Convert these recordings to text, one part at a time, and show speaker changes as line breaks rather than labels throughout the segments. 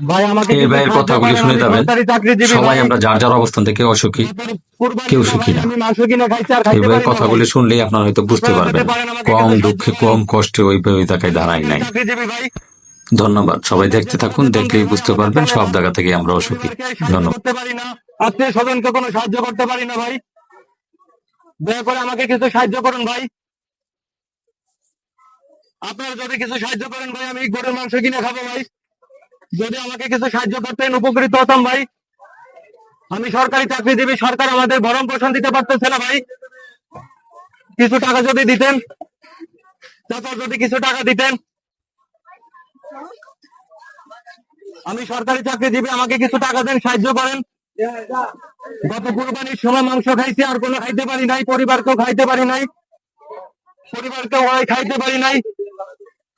ভাই আমাকে
এই ভাইয়ের কথাগুলি শুনে যাবেন। সবাই আমরা যার যার অবস্থান থেকে অসুখী কেউ সুখী না। এই ভাইয়ের কথাগুলি শুনলেই আপনারা হয়তো বুঝতে পারবেন। কম দুঃখে কম কষ্টে ওই তাকে দাঁড়াই নাই। ধন্যবাদ। সবাই দেখতে থাকুন দেখলেই বুঝতে পারবেন সব জায়গা থেকে আমরা অসুখী। ধন্যবাদ।
আত্মীয় স্বজনকে কোনো সাহায্য করতে পারি না ভাই। দয়া করে আমাকে কিছু সাহায্য করুন ভাই। আপনারা যদি কিছু সাহায্য করেন ভাই আমি গরুর মাংস কিনে খাব ভাই। যদি আমাকে কিছু সাহায্য করতেন, উপকৃত হতাম ভাই। আমি সরকারি চাকরিজীবী, সরকার আমাদের ভরণ পোষণ দিতে পারতেছে না ভাই। কিছু টাকা যদি দিতেন, তারপর যদি কিছু টাকা দিতেন, আমি সরকারি চাকরিজীবী, আমাকে কিছু টাকা দেন, সাহায্য করেন। গত কুরবানির সময় মাংস খাইছি, আর কোনো খাইতে পারি নাই, পরিবারকেও খাইতে পারি নাই। পরিবারকেও খাইতে পারি নাই।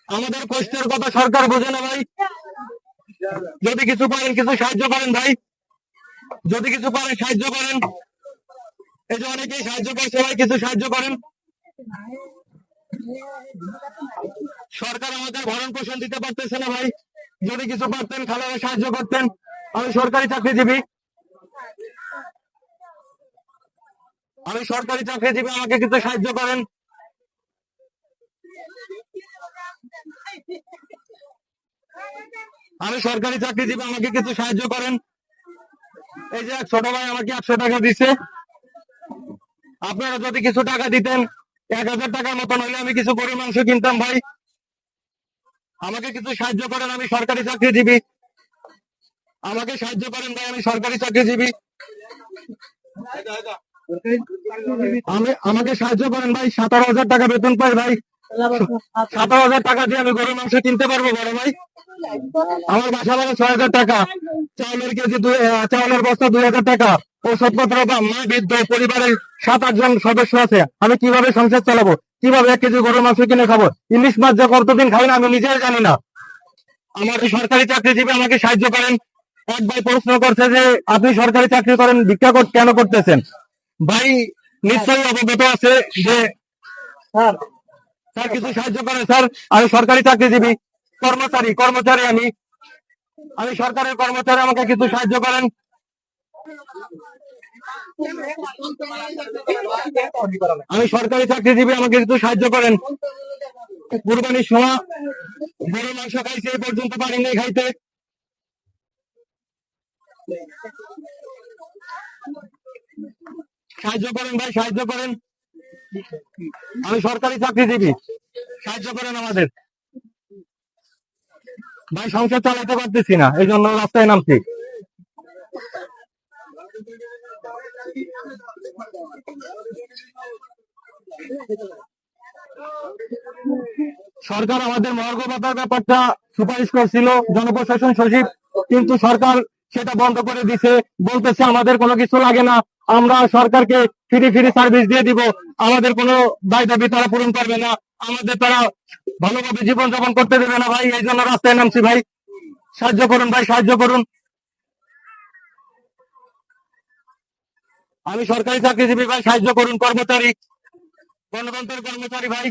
আমাদের কষ্টের কথা সরকার বোঝে না ভাই। যদি কিছু পারেন কিছু সাহায্য করেন ভাই। যদি কিছু পারেন সাহায্য করেন। এই যে অনেকেই সাহায্য করছে ভাই কিছু সাহায্য করেন। সরকার আমাদের ভরণ পোষণ দিতে পারতেছে না ভাই। যদি কিছু পারতেন খালারা সাহায্য করতেন। আমি সরকারি চাকরিজীবী। আমি সরকারি চাকরিজীবী, আমাকে কিছু সাহায্য করেন। আমি সরকারি চাকরিজীবী আমাকে কিছু সাহায্য করেন। এই যে ছোট ভাই আমাকে একশো টাকা দিছে। আপনারা যদি কিছু টাকা দিতেন, এক হাজার টাকার মতন হলে আমি কিছু গরুর মাংস কিনতাম ভাই। আমাকে কিছু সাহায্য করেন, আমি সরকারি চাকরি চাকরিজীবী আমাকে সাহায্য করেন ভাই, আমি সরকারি চাকরিজীবী আমি, আমাকে সাহায্য করেন ভাই, সতেরো হাজার টাকা বেতন পাই ভাই। সতেরো হাজার টাকা দিয়ে আমি গরুর মাংস কিনতে পারব বড় ভাই। আমার বাসা ভাড়া ছয় হাজার টাকা। চাউলের কেজি চাউলের বস্তা দুই হাজার টাকা। ওষুধপত্র বা মা বৃদ্ধ পরিবারের সাত আট জন সদস্য আছে। আমি কীভাবে সংসার চালাবো? কীভাবে এক কেজি গরুর মাংস কিনে খাব? ইলিশ মাছ যে কতদিন খাই না আমি নিজেই জানি না। আমার সরকারি চাকরিজীবী আমাকে সাহায্য করেন। এক ভাই প্রশ্ন করছে যে আপনি সরকারি চাকরি করেন ভিক্ষা কেন করতেছেন? ভাই নিশ্চয়ই অবগত আছে যে স্যার স্যার, কিছু সাহায্য করেন, স্যার। আমি সরকারি চাকরিজীবী, কর্মচারী কর্মচারী আমি। আমি সরকারের কর্মচারী, আমাকে কিছু সাহায্য করেন। আমি সরকারি চাকরিজীবী, আমাকে কিছু সাহায্য করেন। কুরবানির সময় গরু মাংস খাইছে, এই পর্যন্ত পারি নাই খাইতে। সাহায্য করেন ভাই, সাহায্য করেন। আমি সরকারি চাকরিজীবী। সাহায্য করেন আমাদের। ভাই, সংসার চালাতে পারতেছি না এই জন্য রাস্তায় নামছি। সরকার আমাদের মর্গ ভাতার ব্যাপারটা সুপারিশ করছিল, জনপ্রশাসন সচিব, কিন্তু সরকার সেটা বন্ধ করে দিছে, বলতেছে আমাদের কোনো কিছু লাগে না। আমরা সরকারকে ফ্রি ফ্রি সার্ভিস দিয়ে দিব। আমাদের কোনো দায় দাবি তারা পূরণ করবে না। আমাদের তারা ভালোভাবে জীবনযাপন করতে দেবে না ভাই। এই জন্য রাস্তায় নামছি ভাই। সাহায্য করুন ভাই, সাহায্য করুন। আমি সরকারি চাকরিজীবী ভাই, সাহায্য করুন কর্মচারী। গণতন্ত্রের কর্মচারী ভাই।